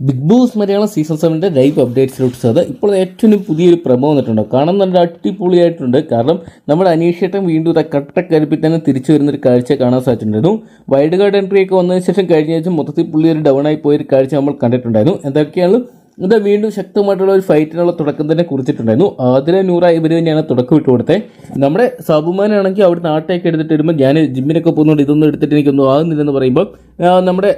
Big Boss Malayalam season സെവന്റെ live അപ്ഡേറ്റ്സിലോട്ട് sir ഇപ്പോൾ ഏറ്റവും പുതിയൊരു പ്രമോ വന്നിട്ടുണ്ട്. കാണാൻ നല്ല അടിപൊളിയായിട്ടുണ്ട്. കാരണം നമ്മുടെ അനീഷേട്ടൻ വീണ്ടും ഒരു കട്ടക്കരുപ്പിൽ തന്നെ തിരിച്ചു വരുന്ന ഒരു കാഴ്ച കാണാൻ സാധിച്ചിട്ടുണ്ടായിരുന്നു. വൈഡ് കാർഡ് എൻട്രി ഒക്കെ വന്നതിന് ശേഷം കഴിഞ്ഞ ആഴ്ച മൊത്തത്തിൽ പുള്ളി ഒരു ഡൗൺ ആയി പോയൊരു കാഴ്ച നമ്മൾ കണ്ടിട്ടുണ്ടായിരുന്നു. എന്തൊക്കെയാണ്? ഇത് വീണ്ടും ശക്തമായിട്ടുള്ള ഒരു ഫൈറ്റിനുള്ള തുടക്കം തന്നെ കുറിച്ചിട്ടുണ്ടായിരുന്നു. ആതിര നൂറ ഇവർ തന്നെയാണ് തുടക്കം ഇട്ട് കൊടുത്തത്. നമ്മുടെ സബുമാനാണെങ്കിൽ അവിടെ നാട്ടേക്ക് എടുത്തിട്ട് വരുമ്പോൾ ഞാൻ ജിമ്മിനൊക്കെ പോകുന്നുണ്ട് ഇതൊന്നും എടുത്തിട്ട് എനിക്കൊന്നും ആകുന്നില്ലെന്ന് പറയുമ്പോൾ നമ്മുടെ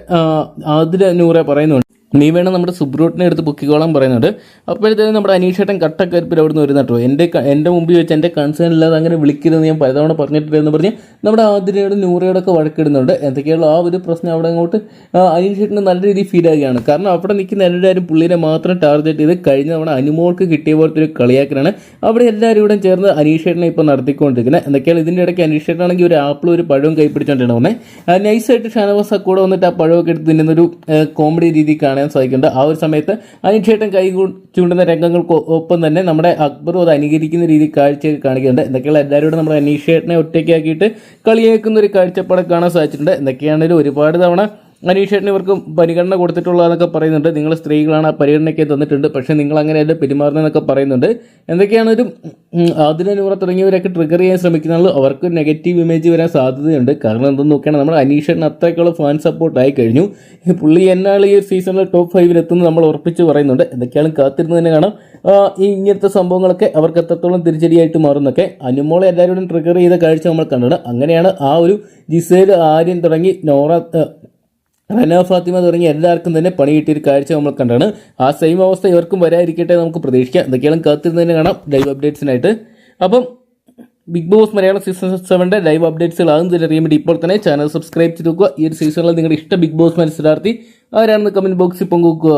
ആതിര നൂറ പറയുന്നുണ്ട്. നീ വേണം നമ്മുടെ സുബ്രൂട്ടിനെ എടുത്ത് പൊക്കിക്കോളാൻ പറയുന്നുണ്ട് അപ്പോഴത്തേനും നമ്മുടെ അനീഷേട്ടൻ കട്ടക്കരിപ്പിൽ അവിടെ നിന്ന് വരുന്ന എന്റെ എന്റെ മുമ്പിൽ വെച്ച് എന്റെ കൺസേൺ ഇല്ലാതെ അങ്ങനെ വിളിക്കരുതെന്ന് ഞാൻ പലതവണ പറഞ്ഞിട്ടില്ലെന്ന് പറഞ്ഞ് നമ്മുടെ ആതിരയോടും നൂറയോടൊക്കെ വഴക്കിടുന്നുണ്ട്. എന്തൊക്കെയുള്ള ആ ഒരു പ്രശ്നം അവിടെ അങ്ങോട്ട് അനീഷേട്ടന് നല്ല രീതിയിൽ ഫീൽ ആകുകയാണ് കാരണം അവിടെ നിൽക്കുന്ന എല്ലാവരും പുള്ളിനെ മാത്രം ടാർഗറ്റ് ചെയ്ത് കഴിഞ്ഞ തവണ അനുമോൾക്ക് കിട്ടിയ പോലത്തെ ഒരു കളിയാക്കലാണ് അവിടെ എല്ലാവരും ഇവിടെ ചേർന്ന് അനീഷേട്ടനെ ഇപ്പോൾ നടത്തിക്കൊണ്ടിരിക്കുന്നത്. എന്തൊക്കെയാണ് ഇതിന്റെ ഇടയ്ക്ക് അനീഷേട്ടനാണെങ്കിൽ ഒരു ആപ്പിളും ഒരു പഴവും കൈപ്പിടിച്ചോണ്ടാണ് വന്നേ നൈസായിട്ട് ഷാനവാസ കൂടെ വന്നിട്ട് ആ പഴമൊക്കെ എടുത്ത് നിന്നൊരു കോമഡി രീതി കാണാൻ സാധിക്കുന്നുണ്ട്. ആ ഒരു സമയത്ത് അതിനുശേഷം കൈ ചൂണ്ടുന്ന രംഗങ്ങൾക്ക് ഒപ്പം തന്നെ നമ്മുടെ അക്ബറും അത് അനുകരിക്കുന്ന രീതി കാഴ്ചയൊക്കെ കാണിക്കുന്നുണ്ട്. എന്തൊക്കെയുള്ള എല്ലാവരോടും നമ്മുടെ അനീഷേട്ടനെ ഒറ്റയ്ക്കാക്കിയിട്ട് കളിയേക്കുന്ന ഒരു കാഴ്ചപ്പാടൊക്കെ കാണാൻ സാധിച്ചിട്ടുണ്ട്. എന്തൊക്കെയാണെങ്കിലും ഒരുപാട് തവണ അനീഷേട്ടന് ഇവർക്ക് പരിഗണന കൊടുത്തിട്ടുള്ളതെന്നൊക്കെ പറയുന്നുണ്ട്. നിങ്ങൾ സ്ത്രീകളാണ് ആ പരിഗണനയ്ക്ക് തന്നിട്ടുണ്ട്. പക്ഷേ നിങ്ങൾ അങ്ങനെ അങ്ങനെയല്ല പെരുമാറുന്നതെന്നൊക്കെ പറയുന്നുണ്ട്. എന്തൊക്കെയാണ് ഒരു നൂറ തുടങ്ങിയവരൊക്കെ ട്രിഗർ ചെയ്യാൻ ശ്രമിക്കുന്നുള്ളൂ അവർക്ക് നെഗറ്റീവ് ഇമേജ് വരാൻ സാധ്യതയുണ്ട്. കാരണം എന്തെന്ന് നോക്കുകയാണെങ്കിൽ നമ്മൾ അനീഷേട്ടന് അത്രയ്ക്കുള്ള ഫാൻ സപ്പോർട്ട് ആയി കഴിഞ്ഞു. പുള്ളി എന്നാൾ ഈ ഒരു സീസണിൽ ടോപ്പ് ഫൈവിൽ എത്തുന്നത് നമ്മൾ ഉറപ്പിച്ച് പറയുന്നുണ്ട്. എന്തൊക്കെയാണ് കാത്തിരുന്ന് തന്നെ കാണാം. ഈ ഇങ്ങനത്തെ സംഭവങ്ങളൊക്കെ അവർക്ക് എത്രത്തോളം തിരിച്ചടിയായിട്ട് മാറുന്നൊക്കെ അനുമോളെ എല്ലാവരോടും ട്രിഗർ ചെയ്ത കാഴ്ച നമ്മൾ കണ്ടത് അങ്ങനെയാണ് ആ ഒരു ജിസേൽ ആര്യൻ തുടങ്ങി നോറ റന ഫാത്തിമ തുടങ്ങിയ എല്ലാവർക്കും തന്നെ പണി കിട്ടിയൊരു കാഴ്ച നമ്മൾ കണ്ടാണ്. ആ സെയിം അവസ്ഥ ഇവർക്കും വരാതിരിക്കട്ടെ നമുക്ക് പ്രതീക്ഷിക്കാം. എന്തൊക്കെയാണ് കാത്തിരുന്ന് തന്നെ കാണാം. ലൈവ് അപ്ഡേറ്റ്സിനായിട്ട് അപ്പം ബിഗ് ബോസ് മലയാളം സീസൺ സെവന്റെ ലൈവ് അപ്ഡേറ്റ്സുകൾ ആകും അറിയാൻ വേണ്ടി ഇപ്പോൾ തന്നെ ചാനൽ സബ്സ്ക്രൈബ് ചെയ്ത് നോക്കുക ഈ ഒരു സീസണിൽ നിങ്ങളുടെ ഇഷ്ട ബിഗ് ബോസ് മത്സരാർത്ഥി ആരാണെന്ന് കമന്റ് ബോക്സിൽ പങ്കുവെക്കുക.